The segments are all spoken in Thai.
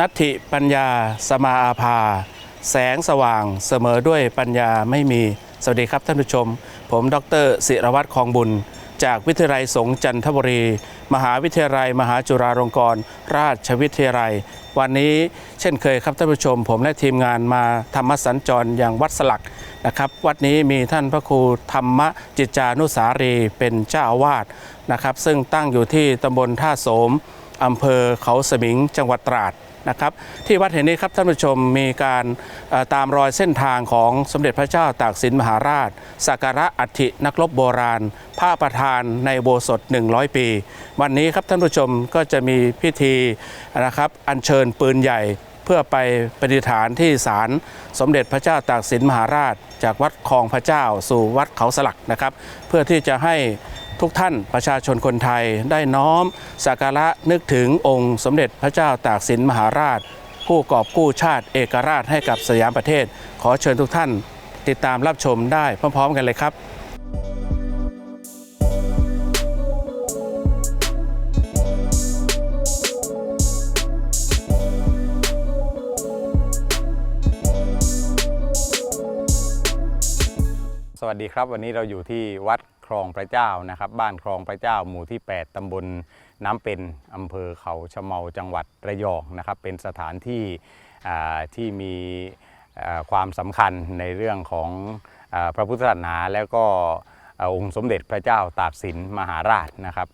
นัตถิปัญญาสมาอาภา แสงสว่างเสมอด้วยปัญญาไม่มี สวัสดีครับท่านผู้ชม ผมดรศิรวัตรคองบุญ จากวิทยาลัยสงฆ์จันทบุรี มหาวิทยาลัย มหาจุฬาลงกรณราชวิทยาลัย วันนี้เช่นเคยครับท่านผู้ชม ผมและทีมงานมาธรรมสัญจรอย่างวัดสลักนะครับ วัดนี้มีท่านพระครูธรรมจิตจานุสารีเป็นเจ้าอาวาสนะครับ ซึ่งตั้งอยู่ที่ตำบลท่าโสมอำเภอเขาสมิงจังหวัดตราด นะครับที่วัดแห่งนี้ครับท่านผู้ชมมีการตามรอยเส้นทางของสมเด็จพระเจ้าตากสินมหาราชสักการะอัฐินักรบโบราณพระประธานในโบสถ100 ปี วันนี้ครับท่านผู้ชมก็จะมีพิธีนะครับอัญเชิญปืนใหญ่เพื่อไปประดิฐานที่ศาลสมเด็จพระเจ้าตากสินมหาราช จากวัดคลองพระเจ้าสู่วัดเขาสลักนะครับ เพื่อที่จะให้ ทุกท่านประชาชนคนไทยได้น้อมสักการะนึกถึงองค์สมเด็จพระเจ้าตากสินมหาราช ผู้กอบกู้ชาติเอกราชให้กับสยามประเทศ ขอเชิญทุกท่านติดตามรับชมได้พร้อมๆกันเลยครับสวัสดีครับวันนี้เราอยู่ที่วัด ลองพระเจ้านะครับ บ้านคลองพระเจ้าหมู่ที่ 8ตำบลน้ำเป็นอำเภอเขาชะเมาจังหวัดระยองนะครับ เป็นสถานที่ที่มีความสำคัญในเรื่องของอพระพุทธศาสนาแล้วก็อองค์สมเด็จพระเจ้าตากสินมหาราชนะครับ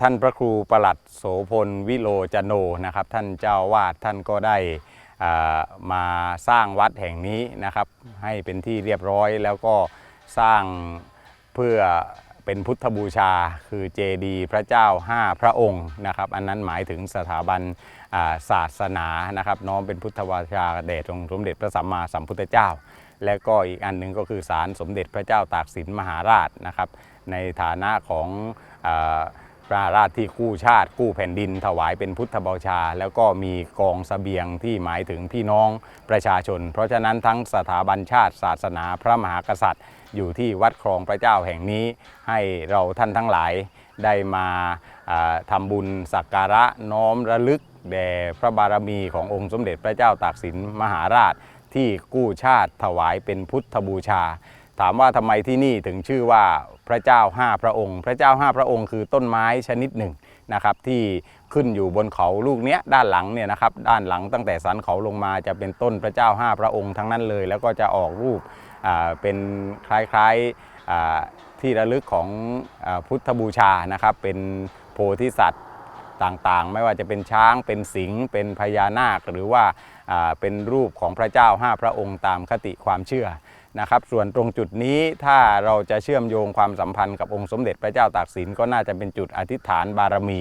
ท่านพระครูประหลัดโสพลวิโลจโนนะครับ ท่านเจ้าวาดท่านก็ได้มาสร้างวัดแห่งนี้นะครับ ให้เป็นที่เรียบร้อยแล้วก็สร้าง เพื่อเป็นพุทธบูชา คือเจดีพระเจ้า 5 พระองค์นะครับอันนั้นหมายถึงสถาบันาศาสนานะครับน้อมเป็นพุทธบูชาแด่องค์สมเด็จพระสัมมาสัมพุทธเจ้า และก็อีกอันหนึ่งก็คือศาลสมเด็จพระเจ้าตากสินมหาราชนะครับในฐานะของอาพระราชที่กู้ชาติกู้แผ่นดิน ถวายเป็นพุทธบูชา แล้วก็มีกองเสบียงที่หมายถึงพี่น้องประชาชน เพราะฉะนั้นทั้งสถาบันชาติ ศาสนาพระมหากษัตริย์ อยู่ที่วัดคลองพระเจ้าแห่งนี้ ให้เราท่านทั้งหลายได้มาอ่าทำบุญสักการะน้อมระลึกแด่พระบารมีขององค์สมเด็จพระเจ้าตากสินมหาราช ที่กู้ชาติถวายเป็นพุทธบูชา ถามว่าทำไมที่นี่ถึงชื่อว่าพระเจ้าห้าพระองค์ พระเจ้าห้าพระองค์คือต้นไม้ชนิดหนึ่งนะครับที่ขึ้นอยู่บนเขาลูกเนี้ยด้านหลังเนี่ยนะครับด้านหลังตั้งแต่สันเขาลงมาจะเป็นต้นพระเจ้าห้าพระองค์ทั้งนั้นเลย แล้วก็จะออกรูป เป็นคล้ายๆที่ระลึกของอพุทธบูชานะครับ เป็นโพธิสัตว์ต่างๆ ไม่ว่าจะเป็นช้างเป็นสิงห์เป็นพญานาค หรือว่าเป็นรูปของพระเจ้า5พระองค์ตามคติความเชื่อนะครับส่วนตรงจุดนี้ถ้าเราจะเชื่อมโยงความสัมพันธ์กับองค์สมเด็จพระเจ้าตากสินก็น่าจะเป็นจุดอธิษฐานบารมี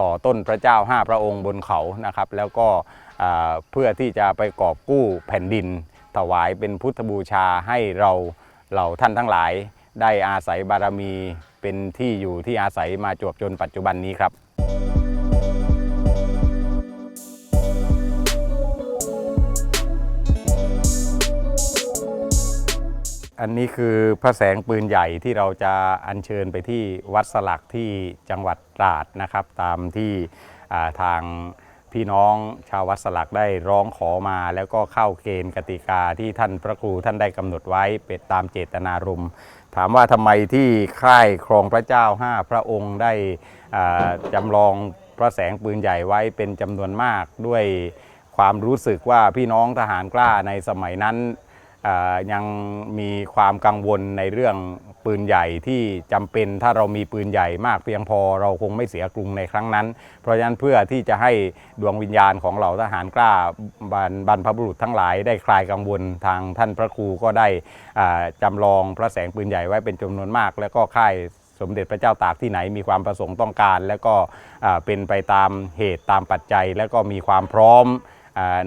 ต่อต้นพระเจ้า5พระองค์บนเขานะครับ แล้วก็เพื่อที่จะไปกอบกู้แผ่นดิน ถวายเป็นพุทธบูชาให้เราเราท่านทั้งหลาย ได้อาศัยบารมีเป็นที่อยู่ที่อาศัยมาจวบจนปัจจุบันนี้ครับอันนี้คือพระแสงปืนใหญ่ที่เราจะอัญเชิญไปที่วัดสลักที่จังหวัดตราดนะครับ ตามที่ทาง พี่น้องชาววัดสลักได้ร้องขอมา แล้วก็เข้าเกณฑ์กติกาที่ท่านพระครูท่านได้กำหนดไว้เป็นตามเจตนารมณ์ถามว่าทำไมที่ค่ายครองพระเจ้า5พระองค์ได้อ่าจำลองพระแสงปืนใหญ่ไว้เป็นจำนวนมากด้วยความรู้สึกว่าพี่น้องทหารกล้าในสมัยนั้นยังมีความกังวลในเรื่อง ปืนใหญ่ที่จำเป็นถ้าเรามีปืนใหญ่มากเพียงพอเราคงไม่เสียกรุงในครั้งนั้น เพราะฉะนั้นเพื่อที่จะให้ดวงวิญญาณของเหล่าทหารกล้าบรรพบุรุษทั้งหลาย ได้คลายกังวลทางท่านพระครูก็ได้อ่าจำลองพระแสงปืนใหญ่ไว้เป็นจำนวนมาก แล้วก็ค่ายสมเด็จพระเจ้าตากที่ไหนมีความประสงค์ต้องการ แล้วก็เป็นไปตามเหตุตามปัจจัย แล้วก็มีความพร้อม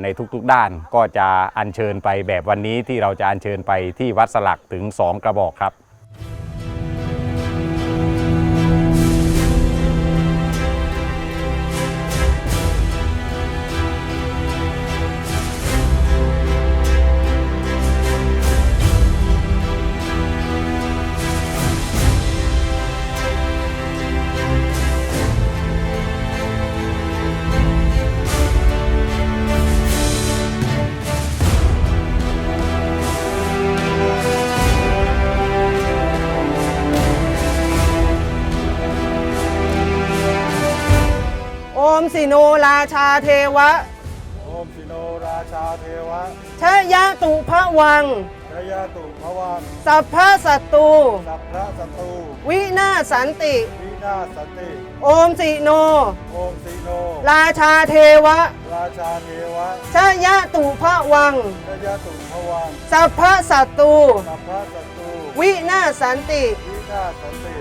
ในทุกๆด้านก็จะอัญเชิญไปแบบวันนี้ที่เราจะอัญเชิญไปที่วัดสลักถึง 2 กระบอกครับ ราชาเทวะ โอมสิโนราชาเทวะชยะตุพระวัง ชยาตุภวันสัพพะสัตตู สัพพระสตูวินาศสันติ วินาศสันติ โอมสิโน โอมสิโน ราชาเทวะราชาเทวะชยะตุพระวัง ชยาตุภวันสัพพะสัตตู สัพพระสตูวินาศสันติ วินาศสันติ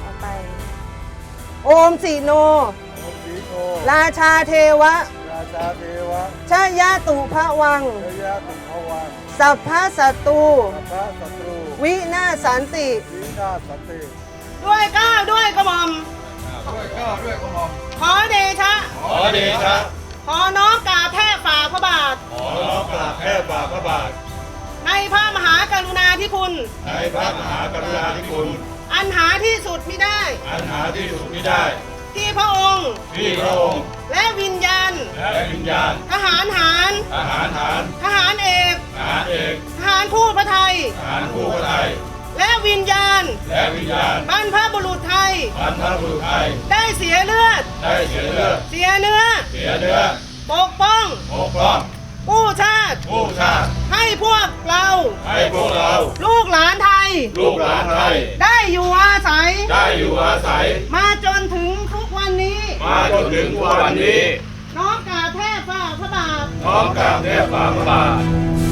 ต่อไป โอมสิโนโอมสีโน ราชาเทวะ ราชาเทวะชยะตุพระวังชยาตุภวันสัพพะสัตตู สัพพระสตูวินาศสันติ วินาศสันติด้วยเกล้าวด้วยกระหม่อม ด้วยก้าวด้วยกระหม่อมขอเดชะ ขอเดชะขอน้อมกราบแทบฝ่าพระบาท ขอน้อมกราบแพทย์บาทพระบาท ในพระมหากรุณาธิคุณ ในพระมหากรุณาธิคุณ อันหาที่สุดมิได้ อันหาที่สุดไม่ได้ ที่พระองค์ ที่พระองค์ และวิญญาณ และวิญญาณ ทหารหารทหารฐานทหารเอกทหารเอกทหารคู่พระไทยทหารคู่พระไทย และวิญญาณ และวิญญาณบรรพบุรุษไทยบรรพบุรุษไทย ได้เสียเลือด ได้เสียเลือด เสียเนื้อ เสียเนื้อ ปกป้อง ปกป้องกู้ชาติ ผู้ชาติ ให้พวกเรา ให้พวกเรา ลูกหลานไทย ลูกหลานไทย ได้อยู่อาศัย ได้อยู่อาศัย มาจนถึงทุกวันนี้ มาจนถึงวันนี้ น้อมกราบแทบฝ่าพระบาท พร้อมกับเทพฝ่าพระบาท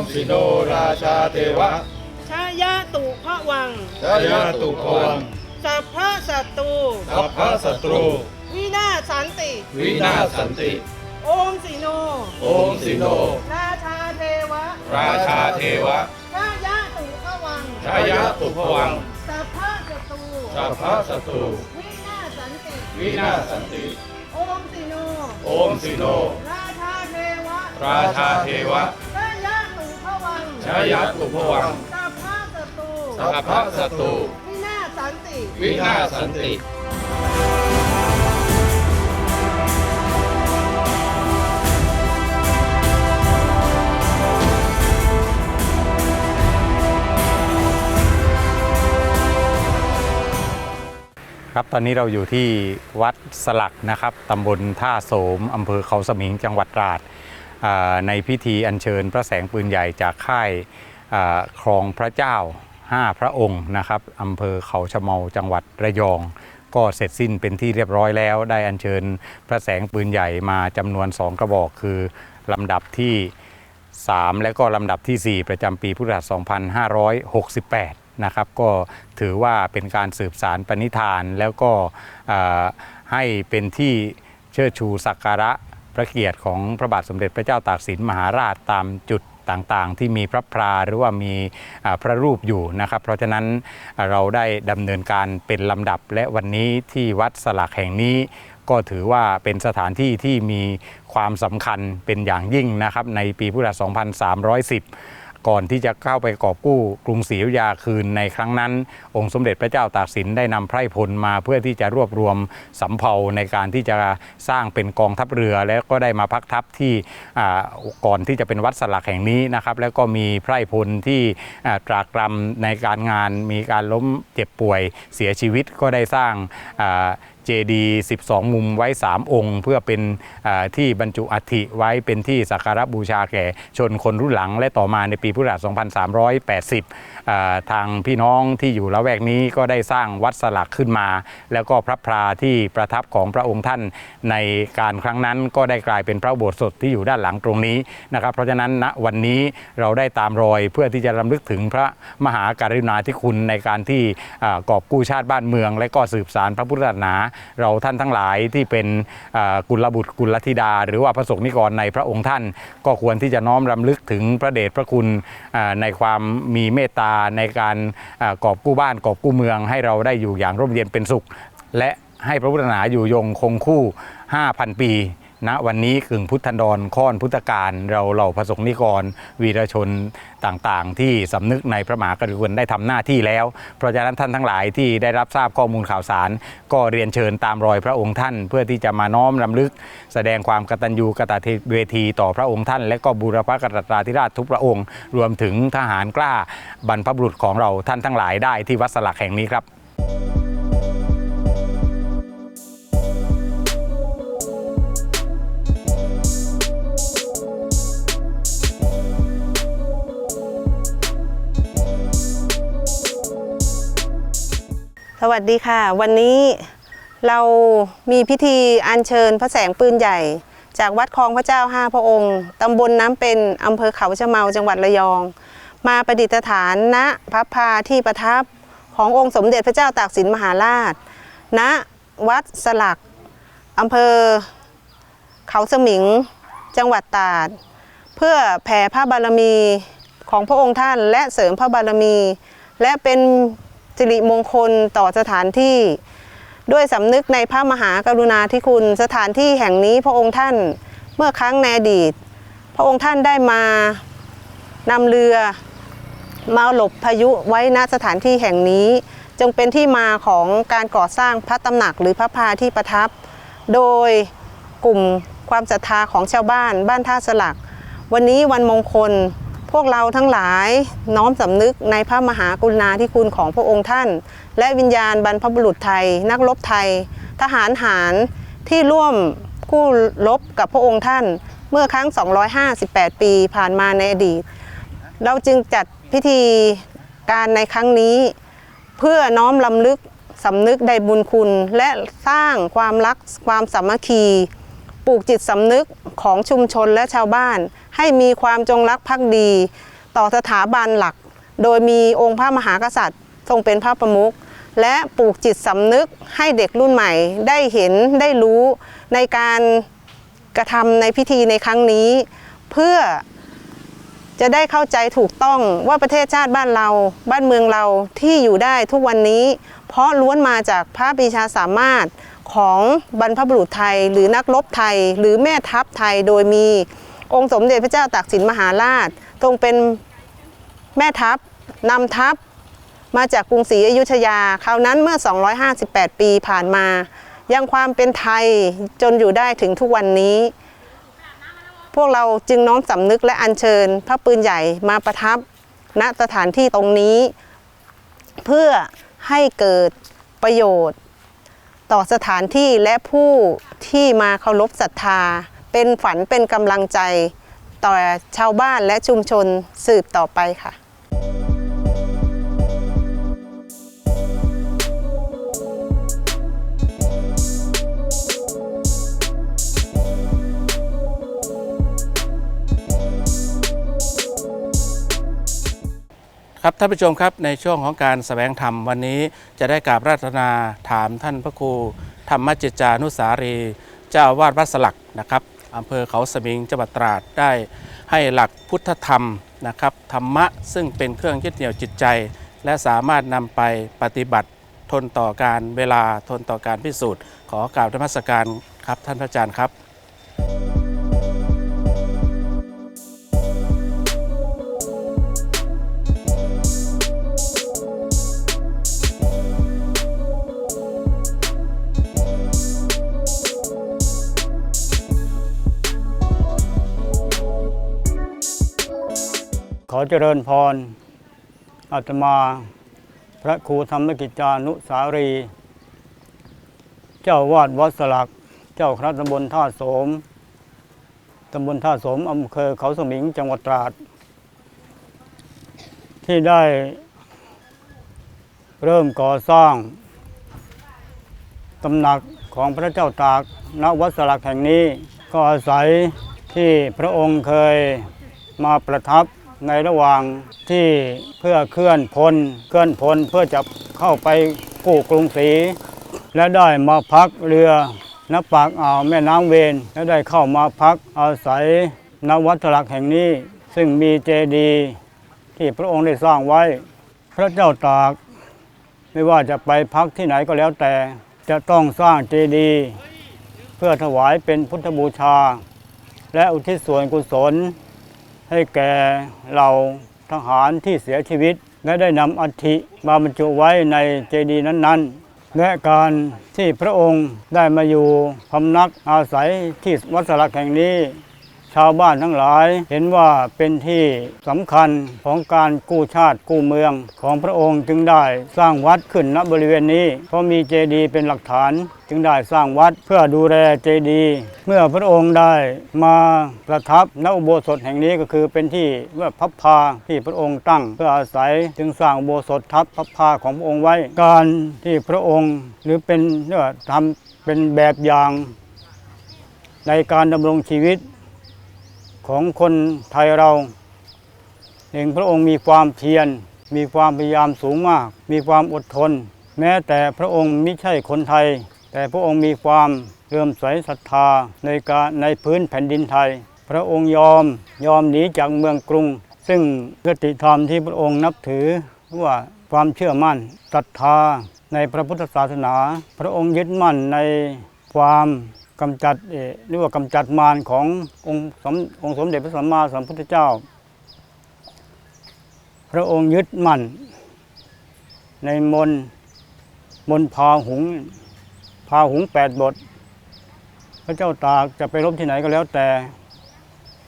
มสิโนราชาเทวะชายะตุพระวัง ชยาตุภวังสัพพะสัตตูสัพพะสตรู วินาศสันติ วินาศสันติ โอมสิโน โอมสิโน ราชาเทวะราชาเทวะชายะตุพระวัง ชายาตุภวังสัพพะสัตตูสัพพะศัตรู วินาศสันติ วินาศสันติ โอมสิโน โอมสิโน ราชาเทวะราชาเทวะชยะตุพวัง ชายะตุพวังสัพพะศัตรูสัพพะศัตรูวินาศสันติ วินาศสันติครับตอนนี้เราอยู่ที่วัดสลักนะครับตำบลท่าโสมอำเภอเขาสมิงจังหวัดตราดอ่า ในพิธีอัญเชิญพระแสงปืนใหญ่จากค่ายครองพระเจ้า 5 พระองค์นะครับอำเภอเขาชะเมาจังหวัดระยอง ก็เสร็จสิ้นเป็นที่เรียบร้อยแล้ว ได้อัญเชิญพระแสงปืนใหญ่มาจำนวน 2 กระบอกคือลำดับที่ 3 และก็ลำดับทีสี่4 ประจำปีพุทธศักราช 2568 นะครับ ก็ถือว่าเป็นการสืบสารปณิธานแล้วก็ให้เป็นที่เชิดชูสักการะ พระเกียรติของพระบาทสมเด็จพระเจ้าตากสินมหาราชตามจุดต่างๆ ที่มีพระพราหรือว่ามีพระรูปอยู่นะครับ เพราะฉะนั้นเราได้ดำเนินการเป็นลำดับและวันนี้ที่วัดสลักแห่งนี้ก็ถือว่าเป็นสถานที่ที่มีความสำคัญเป็นอย่างยิ่งนะครับในปีพุทธศักราช 2310 ก่อนที่จะเข้าไปกอบกู้กรุงศรีอยุธยาคืนในครั้งนั้น องค์สมเด็จพระเจ้าตากสินได้นำไพร่พลมาเพื่อที่จะรวบรวมสำเภาในการที่จะสร้างเป็นกองทัพเรือ แล้วก็ได้มาพักทัพที่ก่อนที่จะเป็นวัดสลักแห่งนี้นะครับแล้วก็มีไพร่พลที่ตรากรำในการงานมีการล้มเจ็บป่วยเสียชีวิตก็ได้สร้างา เจดีย์12 มุมไว้ 3 องค์ เพื่อเป็นที่บรรจุอัฐิไว้เป็นที่สักการะบูชาแก่ชนคนรุ่นหลัง และต่อมาในปีพุทธศักราช 2380 ทางพี่น้องที่อยู่ละแวกนี้ก็ได้สร้างวัดสลักขึ้นมา แล้วก็พระพราที่ประทับของพระองค์ท่านในการครั้งนั้นก็ได้กลายเป็นพระอุโบสถที่อยู่ด้านหลังตรงนี้นะครับ เพราะฉะนั้นณวันนี้เราได้ตามรอยเพื่อที่จะรำลึกถึงพระมหาการุณาธิคุณในการที่อกอบกู้ชาติบ้านเมือง และก็สืบสารพระพุทธศาสนาเราท่านทั้งหลายที่เป็นกุลบุตรกุลธิดา หรือว่าพระสงฆ์นิกรในพระองค์ท่าน ก็ควรที่จะน้อมรำลึกถึงพระเดชพระคุณในความมีเมตตาในการอกอบกู้บ้านกอบกู้เมือง ให้เราได้อยู่อย่างร่มเย็นเป็นสุข และให้พระพุทธศาสนาอยู่ยงคงคู่ 5,000 ปี ณวันนี้กึ่งพุทธันดรค้อนพุทธการเราเหล่าพระสงฆ์นิกร วีรชนต่างๆ ที่สำนึกในพระมหากรุณาได้ทำหน้าที่แล้ว เพราะฉะนั้นท่านทั้งหลายที่ได้รับทราบข้อมูลข่าวสาร ก็เรียนเชิญตามรอยพระองค์ท่าน เพื่อที่จะมาน้อมรำลึก แสดงความกตัญญูกตเวทีต่อพระองค์ท่าน และก็บูรพกษัตาธิราชทุกพระองค์ รวมถึงทหารกล้าบรรพบุรุษของเราท่านทั้งหลายได้ที่วัดสลักแห่งนี้ครับ วัสดีค่ะ วันนี้เรามีพิธีอัญเชิญพระแสงปืนใหญ่ จากวัดคลองพระเจ้าห้าพระองค์ตำบลน้ำเป็นอำเภอเขาชะเมาจังหวัดระยอง มาประดิษฐานณพระพาที่ประทับขององค์สมเด็จพระเจ้าตากสินมหาราช ณวัดสลักอำเภอ เขาสมิง จังหวัดตราด เพื่อแผ่พระบารมีของพระองค์ท่านและเสริมพระบารมี และเป็น สิริมงคลต่อสถานที่ ด้วยสำนึกในพระมหากรุณาธิคุณสถานที่แห่งนี้พระองค์ท่านเมื่อครั้งในอดีต พระองค์ท่านได้มานำเรือมาหลบพายุไว้ณสถานที่แห่งนี้จึงเป็นที่มาของการก่อสร้างพระตำหนักหรือพระพาที่ประทับ โดยกลุ่มความศรัทธาของชาวบ้านบ้านท่าสลัก วันนี้วันมงคล พวกเราทั้งหลายน้อมสำนึกในพระมหากรุณาธิคุณของพระองค์ท่าน และวิญญาณบรรพบุรุษไทย นักรบไทย ทหารหารที่ร่วมกู้รบกับพระองค์ท่าน เมื่อครั้ง 258 ปีผ่านมาในอดีต เราจึงจัดพิธีการในครั้งนี้ เพื่อน้อมลำลึกสำนึกในบุญคุณและสร้างความรักความสามัคคี ปลูกจิตสำนึกของชุมชนและชาวบ้าน ให้มีความจงรักภักดี ต่อสถาบันหลัก โดยมีองค์พระมหากษัตริย์ ทรงเป็นพระประมุขและปลูกจิตสำนึกให้เด็กรุ่นใหม่ได้เห็นได้รู้ในการกระทำในพิธีในครั้งนี้ เพื่อจะได้เข้าใจถูกต้องว่าประเทศชาติบ้านเราบ้านเมืองเราที่อยู่ได้ทุกวันนี้ เพราะล้วนมาจากพระปีชาสามารถ ของบรรพบุรุษไทย หรือนักรบไทย หรือแม่ทัพไทยโดยมีองค์สมเด็จพระเจ้าตากสินมหาราชทรงเป็นแม่ทัพนำทัพมาจากกรุงศรีอยุธยา คราวนั้นเมื่อ 258 ปีผ่านมา ยังความเป็นไทยจนอยู่ได้ถึงทุกวันนี้ พวกเราจึงน้อมสำนึกและอัญเชิญ พระปืนใหญ่มาประทับณสถานที่ตรงนี้ เพื่อให้เกิดประโยชน์ ต่อสถานที่และผู้ที่มาเคารพศรัทธา เป็นฝันเป็นกำลังใจ ต่อชาวบ้านและชุมชนสืบต่อไปค่ะ ครับท่านผู้ชมครับในช่วงของการแสวงธรรมวันนี้จะได้กราบราตนาถามท่านพระครูธรรมจิจานุสารี เจ้าอาวาดวัดสลักนะครับอำเภอเขาสมิงจังหวัดตราดได้ให้หลักพุทธธรรมนะครับธรรมะซึ่งเป็นเครื่องยึดเหนี่ยวจิตใจ และสามารถนำไปปฏิบัติ ทนต่อการเวลาทนต่อการพิสูจน์ ขอกราบธรรมสการครับท่านพระอาจารย์ครับ เจริญพรอาตมา พระครูธรรมกิจจานุสารี เจ้าวาดวัดสลัก เจ้าคณะตำบลท่าโสมตำบลท่าสมอำเภอเขาสมิงจังหวัดตราด ที่ได้เริ่มก่อสร้างตำหนักของพระเจ้าตากณวัดสลักแห่งนี้ ก็อาศัยที่พระองค์เคยมาประทับ ในระหว่างที่เพื่อเคลื่อนพลเคลื่อนพลเพื่อจะเข้าไปกู้กรุงศรีและได้มาพักเรือณปากอ่าวแม่น้ำเวนและได้เข้ามาพักอาศัยณวัดสลักแห่งนี้ ซึ่งมีเจดีย์ที่พระองค์ได้สร้างไว้ พระเจ้าตากไม่ว่าจะไปพักที่ไหนก็แล้วแต่จะต้องสร้างเจดีย์เพื่อถวายเป็นพุทธบูชา และอุทิศส่วนกุศล ให้แก่เราทหารที่เสียชีวิต และได้นำอัฐิมาบรรจุไว้ในเจดีย์นั้นๆ และการที่พระองค์ได้มาอยู่พำนักอาศัยที่วัดสลักแห่งนี้ ชาวบ้านทั้งหลาย เห็นว่าเป็นที่สำคัญของการกู้ชาติกู้เมืองของพระองค์จึงได้สร้างวัดขึ้นณบริเวณนี้ เพราะมีเจดีย์เป็นหลักฐาน จึงได้สร้างวัดเพื่อดูแลเจดีย์เมื่อพระองค์ได้มาประทับณอุโบสถแห่งนี้ก็คือเป็นที่เมื่อพับพาที่พระองค์ตั้งเพื่ออาศัยจึงสร้างอุโบสถทับพับพาของพระองค์ไว้ การที่พระองค์หรือเป็นเรียกว่าทำเป็นแบบอย่างในการดำรงชีวิต ของคนไทยเราหนึ่งพระองค์มีความเพียร มีความพยายามสูงมาก มีความอดทน แม้แต่พระองค์ไม่ใช่คนไทย แต่พระองค์มีความเลื่มใสศรัทธาในการในพื้นแผ่นดินไทย พระองค์ยอมยอมหนีจากเมืองกรุง ซึ่งกติธรรมที่พระองค์นับถือว่าความเชื่อมั่นศรัทธาในพระพุทธศาสนา พระองค์ยึดมั่นในความ กำจัดเอ่อหรือว่ากำจัดมารขององค์สมองค์สมเด็จพระสัมมาสัมพุทธเจ้า พระองค์ยึดมั่น ในมนต์มนพาหุงพาหุงแปดบท พระเจ้าตากจะไปรบที่ไหนก็แล้วแต่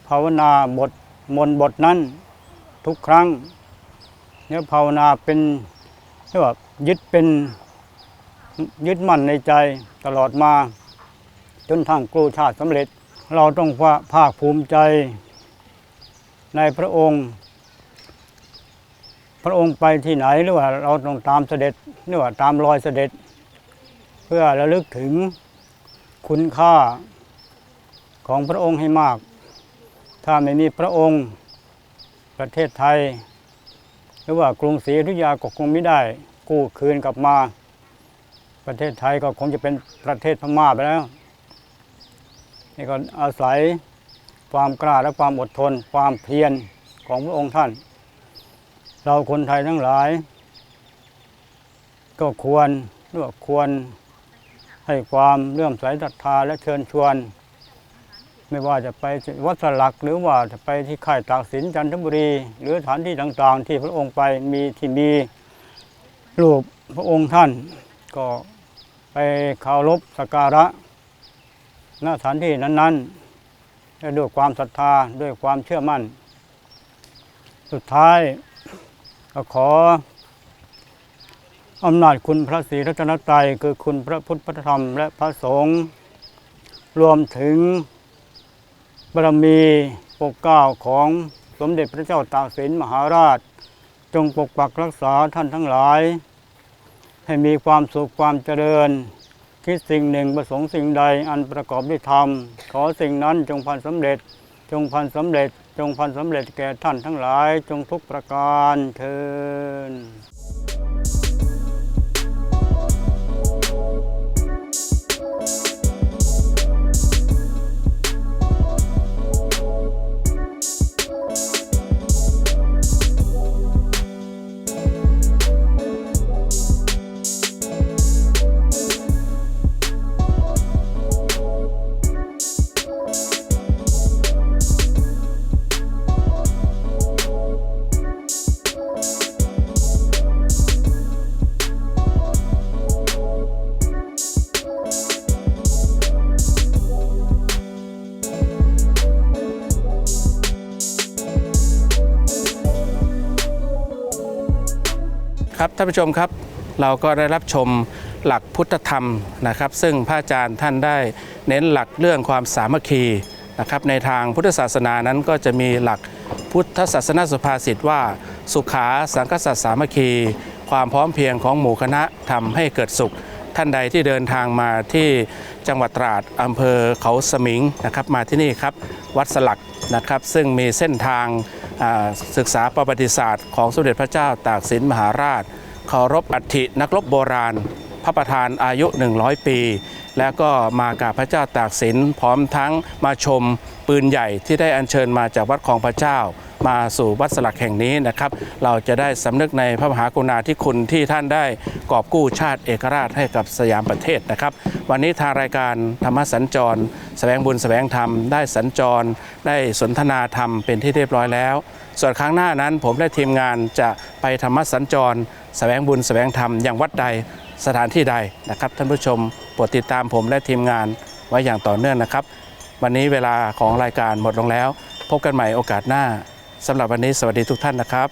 ภาวนาบทมนต์บทนั้นทุกครั้งเนี่ยภาวนาเป็นเรียกว่ายึดเป็นยึดมั่นในใจตลอดมา จนทางกู้ชาติสำเร็จ เราต้องภาคภูมิใจในพระองค์ พระองค์ไปที่ไหนหรือว่าเราต้องตามเสด็จหรือว่าตามรอยเสด็จ เพื่อระลึกถึงคุณค่าของพระองค์ให้มาก ถ้าไม่มีพระองค์ประเทศไทย หรือว่ากรุงศรีอยุธยาก็คงไม่ได้กู้คืนกลับมา ประเทศไทยก็คงจะเป็นประเทศพม่าไปแล้ว นี่ก็อาศัยความกล้าและความอดทน ความเพียรของพระองค์ท่าน เราคนไทยทั้งหลาย ก็ควรหรือว่าควรให้ความเลื่อมใสศรัทธาและเชิญชวน ไม่ว่าจะไปวัดสลักหรือว่าจะไปที่ค่ายตากสินจันทบุรี หรือสถานที่ต่างๆ ที่พระองค์ไปมีที่มีรูปพระองค์ท่าน ก็ไปเคารพสักการะ ณสถานที่นั้นๆด้วยความศรัทธาด้วยความเชื่อมั่น สุดท้ายก็ขออำนาจคุณพระศรีรัตนตรัยคือคุณพระพุทธพระธรรมและพระสงฆ์รวมถึงบารมีปกเก้าของสมเด็จพระเจ้าตากสินมหาราช จงปกปักรักษาท่านทั้งหลาย ให้มีความสุขความเจริญ คิดสิ่งหนึ่งประสงค์สิ่งใดอันประกอบด้วยธรรม ขอสิ่งนั้นจงพันสำเร็จ จงพันสำเร็จ จงพันสำเร็จแก่ท่านทั้งหลายจงทุกประการเทิน ครับท่านผู้ชมครับเราก็ได้รับชมหลักพุทธธรรมนะครับ ซึ่งพระอาจารย์ท่านได้เน้นหลักเรื่องความสามัคคีนะครับในทางพุทธศาสนานั้นก็จะมีหลักพุทธศาสนาสุภาษิตว่า สุขาสังคสัตสามัคคี ความพร้อมเพียงของหมู่คณะทำให้เกิดสุข ท่านใดที่เดินทางมาที่จังหวัดตราดอำเภอเขาสมิงนะครับมาที่นี่ครับวัดสลักนะครับซึ่งมีเส้นทาง ศึกษาประวัติศาสตร์ของสมเด็จพระเจ้าตากสินมหาราชเคารพอัฐินักรบโบราณ พระประธานอายุ 100 ปี แล้วก็มากับพระเจ้าตากสินพร้อมทั้งมาชมปืนใหญ่ที่ได้อัญเชิญมาจากวัดของพระเจ้า มาสู่วัดสลักแห่งนี้นะครับ เราจะได้สำนึกในพระมหากรุณาธิคุณที่ท่านได้กอบกู้ชาติเอกราชให้กับสยามประเทศนะครับ วันนี้ทางรายการธรรมสัญจรแสวงบุญแสวงธรรมได้สัญจร ได้สนทนาธรรมเป็นที่เรียบร้อยแล้ว ส่วนครั้งหน้านั้นผมและทีมงานจะไปธรรมสัญจรแสวงบุญแสวงธรรมอย่างวัดใดสถานที่ใดนะครับ ท่านผู้ชมโปรดติดตามผมและทีมงานไว้อย่างต่อเนื่องนะครับ วันนี้เวลาของรายการหมดลงแล้ว พบกันใหม่โอกาสหน้า สำหรับวันนี้สวัสดีทุกท่านนะครับ